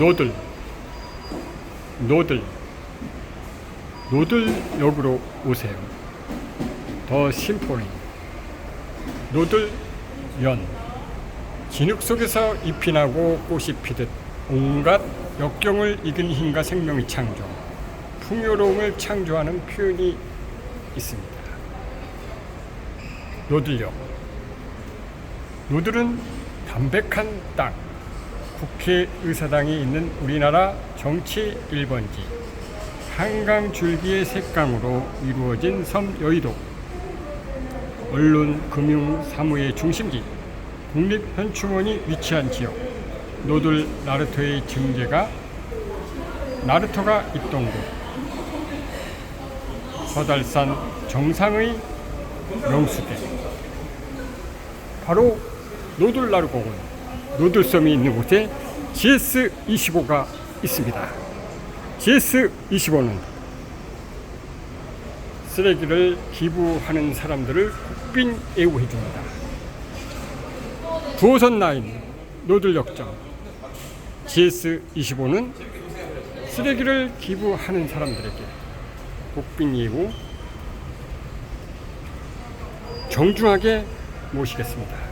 노들. 노들. 노들역으로 오세요. 더 심포니. 노들 연. 진흙 속에서 잎이 나고 꽃이 피듯 온갖 역경을 이긴 힘과 생명의 창조 풍요로움을 창조하는 표현이 있습니다. 노들역. 노들은 담백한 땅 국회의사당이 있는 우리나라 정치 1번지 한강 줄기의 색강으로 이루어진 섬 여의도. 언론, 금융, 사무의 중심지 국립현충원이 위치한 지역. 노들 나루토의 증제가 나루토가 있던 곳. 서달산 정상의 명수대. 바로 노들 나루공원 노들섬이 있는 곳에 GS25가 있습니다. GS25는 쓰레기를 기부하는 사람들을 국빈 애우해 줍니다. 9호선 라인 노들역정 GS25는 쓰레기를 기부하는 사람들에게 국빈 예우 정중하게 모시겠습니다.